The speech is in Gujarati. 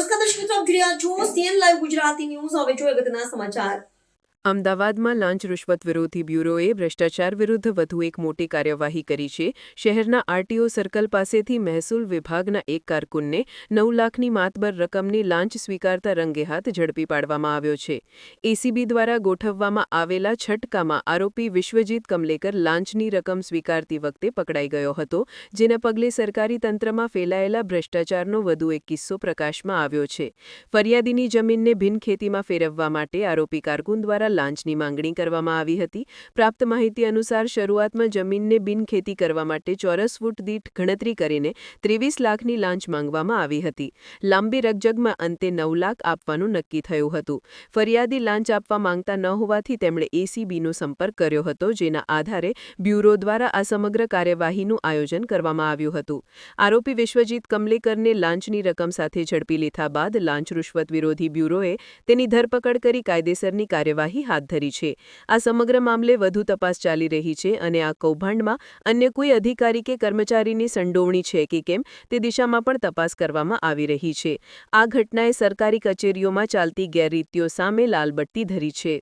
નમસ્કાર દર્શક મિત્રો, આપ જોઈ રહ્યા છો સીએન લાઈવ ગુજરાતી ન્યૂઝ. હવે જોઈએ અગત્યના સમાચાર. અમદાવાદમાં લાંચ રૂશ્વત વિરોધી બ્યુરોએ ભ્રષ્ટાચાર વિરુદ્ધ વધુ એક મોટી કાર્યવાહી કરી છે. શહેરના આરટીઓ સર્કલ પાસેથી મહેસૂલ વિભાગના એક કારકુનને નવ લાખની માતબર રકમની લાંચ સ્વીકારતા રંગેહાથ ઝડપી પાડવામાં આવ્યો છે. એસીબી દ્વારા ગોઠવવામાં આવેલા છટકામાં આરોપી વિશ્વજીત કમલેકર લાંચની રકમ સ્વીકારતી વખતે પકડાઈ ગયો હતો, જેના પગલે સરકારી તંત્રમાં ફેલાયેલા ભ્રષ્ટાચારનો વધુ એક કિસ્સો પ્રકાશમાં આવ્યો છે. ફરિયાદીની જમીનને બિનખેતીમાં ફેરવવા માટે આરોપી કારકુન દ્વારા લાંચની માંગણી કરવામાં આવી હતી. પ્રાપ્ત માહિતી અનુસાર શરૂઆતમાં જમીનને બિનખેતી કરવા માટે ચોરસ ફૂટ દીઠ ગણતરી કરીને ત્રેવીસ લાખની લાંચ માંગવામાં આવી હતી. લાંબી રકજગમાં અંતે નવ લાખ આપવાનું નક્કી થયું હતું. ફરિયાદી લાંચ આપવા માંગતા ન હોવાથી તેમણે એસીબીનો સંપર્ક કર્યો હતો, જેના આધારે બ્યુરો દ્વારા આ સમગ્ર કાર્યવાહીનું આયોજન કરવામાં આવ્યું હતું. આરોપી વિશ્વજીત કમલેકરને લાંચની રકમ સાથે ઝડપી લીધા બાદ લાંચ રૂશ્વત વિરોધી બ્યુરોએ તેની ધરપકડ કરી કાયદેસરની કાર્યવાહી હાથ ધરી છે. આ સમગ્ર મામલે વધુ તપાસ ચાલી રહી છે અને આ કૌભાંડમાં અન્ય કોઈ અધિકારી કે કર્મચારીની સંડોવણી છે કે કેમ તે દિશામાં પણ તપાસ કરવામાં આવી રહી છે. આ ઘટનાએ સરકારી કચેરીઓમાં ચાલતી ગેરરીતિઓ સામે લાલબત્તી ધરી છે.